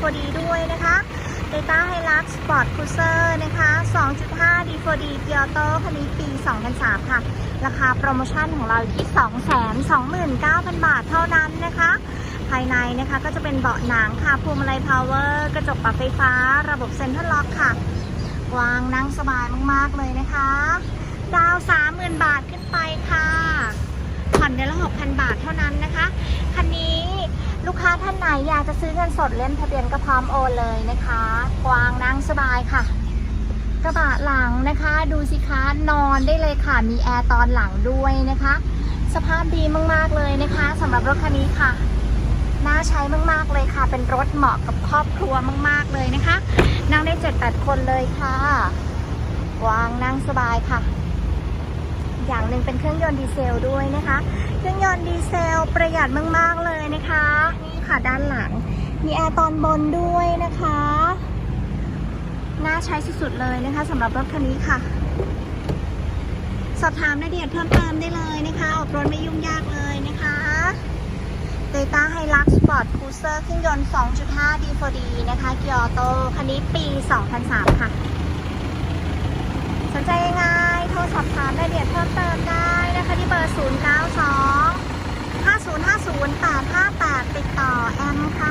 D4D ด้วยนะคะ Data Hilux Sport Cruiser นะคะ 2.5 D4D Kyoto คันนี้ปี 2003 ค่ะ ราคาโปรโมชั่นของเราที่ 229,000 บาทเท่านั้นนะคะ ภายในนะคะก็จะเป็นเบาะหนังค่ะพวงมาลัยพาวเวอร์กระจกปรับไฟฟ้า ระบบเซ็นทรัลล็อกค่ะวางนั่งสบายมาก ๆ เลยนะคะ ดาว 30,000 บาทขึ้นไปค่ะผ่อนเดือนละ 6,000 บาทเท่านั้นนะคะ นไหนอยากจะซื้อเงินสดเล่มทะเบียนก็พร้อมโอนเลยนะคะ กว้างนั่งสบายค่ะ กระบะหลังนะคะ ดูสิคะนอนได้เลยค่ะ มีแอร์ตอนหลังด้วยนะคะ สภาพดีมากๆเลยนะคะสำหรับรถคันนี้ค่ะ น่าใช้มากๆเลยค่ะ เป็นรถเหมาะกับครอบครัวมาก ๆเลยนะคะ นั่งได้เจ็ดแปดคนเลยค่ะ วางนั่งสบายค่ะ อย่างหนึ่งเป็นเครื่องยนต์ดีเซลด้วยนะคะ เครื่องยนต์ดีเซลประหยัดมากๆเลยนะคะ ค่ะด้านหลัง มีแอร์ตอนบนด้วยนะคะ น่าใช้สุดๆเลยนะคะสำหรับรถคันนี้ค่ะ สอบถามรายละเอียดเพิ่มเติมได้เลยนะคะ ออกรถไม่ยุ่งยากเลยนะคะ Toyota Hilux Sport Cruiser เครื่องยนต์ 2.5 D4D นะคะ เกียร์โต คันนี้ปี 2003 ค่ะ สนใจยังไงโทรสอบถามรายละเอียดเพิ่มเติมได้นะคะที่เบอร์ 092 and